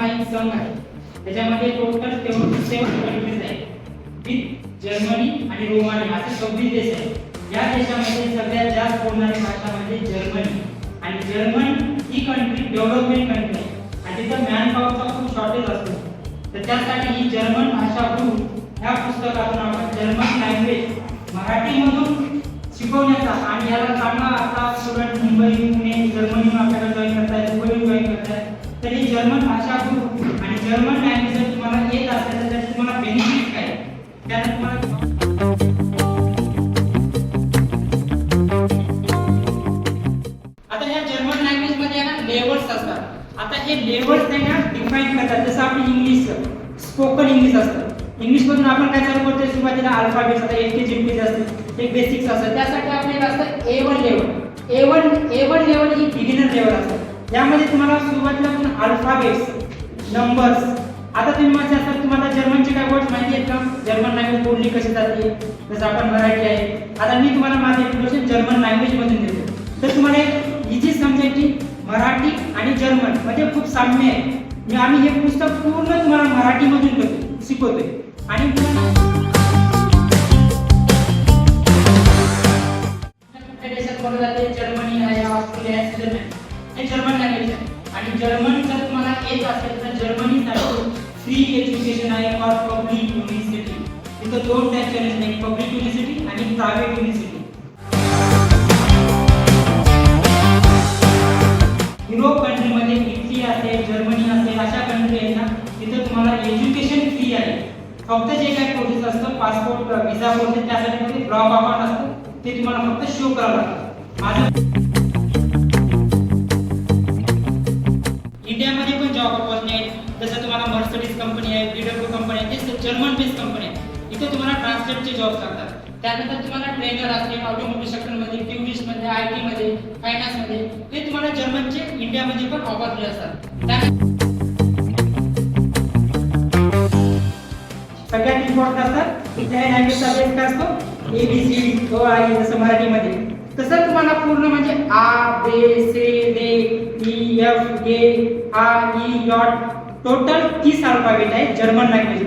संघ आहे. त्याच्यामध्ये टोटल सेवन कंट्रीज आहेत. विथ जर्मनी आणि रोमानिया असे सव्वीस देश आहेत. या देशामध्ये सगळ्यात जास्त बोलणारी भाषा म्हणजे जर्मनी आणि जर्मन ही कंट्री डेव्हलपमेंट कंट्री आहे. आणि तिथं मॅन पॉवरचा खूप शॉर्टेज असतो. तर त्यासाठी ही जर्मन भाषा ग्रुप ह्या पुस्तकातून आपण जर्मन लँग्वेज मराठीमधून शिकवण्याचा आणि याला चांगला आता स्टुडंट मुंबई पुणे जर्मनी आपल्याला जॉईन करता मुंबईहून तर ही जर्मन भाषा ग्रुप आणि जर्मन लँग्वेज जर तुम्हाला येत असेल तर तुम्हाला बेनिफिट काय? त्यात तुम्हाला आता ह्या जर्मन लँग्वेजमध्ये लेवल्स असतात. आता हे लेवल्स नाही ना डिफाईन करतात. जसं आपली इंग्लिश स्पोकन इंग्लिश असतं. इंग्लिश मधून आपण काय चालू करतो सुरुवातीला अल्फाबेट्स असतात एक ते जिंपीज असतात एक बेसिक्स असतात. त्यासाठी आपल्याला असतं A one level A one A one level he beginner level यामध्ये तुम्हाला सुरुवातीला पण अल्फाबेट्स नंबर्स आता तुम्ही माझे असतात तुम्हाला जर्मनचे काय वर्ड्स माहिती आहेत का? जर्मन लँग्वेज बोलली कशी जाते? जसं आपण मराठी आहे. आता मी तुम्हाला माझं इंट्रोडक्शन जर्मन लँग्वेज मधून देतो. तर तुम्हाला एक इझी समजेल की मराठी आणि जर्मन. म्हणजे खूप साम्य आहे. मी आम्ही हे पुस्तक पूर्ण तुम्हाला मराठीमधून करतो शिकवतोय. आणि आणि जर्मन जर तुम्हाला येत असेल तर जर्मनीसाठी फ्री एज्युकेशन आहे फॉर पब्लिक युनिव्हर्सिटी तिथं दोन टाईपचे आहे पब्लिक युनिव्हर्सिटी आणि प्रायव्हेट युनिव्हर्सिटी युरोप कंट्रीमध्ये इटली असेल जर्मनी असेल अशा कंट्री आहेत ना तिथं तुम्हाला एज्युकेशन फ्री आहे. फक्त जे काही प्रोसेस असतं पासपोर्ट विजा प्रोसेस त्यासाठी ब्लॉक अकाउंट असतं. ते तुम्हाला फक्त शो करावं लागतं. माझं इंडियामध्ये पण जॉब ऑपॉर्च्युनिटी आहेत. जसं तुम्हाला मर्सडीज कंपनी आहे बीडब्ल्यू कंपनी आहे ते जर्मन बेस्ड कंपनी आहे. इथे तुम्हाला ट्रान्सलेटचे जॉब लागतात. त्यानंतर तुम्हाला ट्रेनर असते ऑटोमोटिव्ह सेक्टरमध्ये ट्युरिस्टमध्ये आय टीमध्ये फायनान्समध्ये हे तुम्हाला जर्मनचे इंडियामध्ये पण ऑपॉर्च्युनिटी असतात. त्यानंतर सगळ्यात इम्पॉर्टंट असतात कुठल्याही लँग्वेजचा अभ्यास काय असतो A B C D O I जसं मराठीमध्ये. तसं तुम्हाला पूर्ण म्हणजे आ बे से दे ई एफ ए हा ई डॉट टोटल तीस अल्फाबेट आहे जर्मन लँग्वेज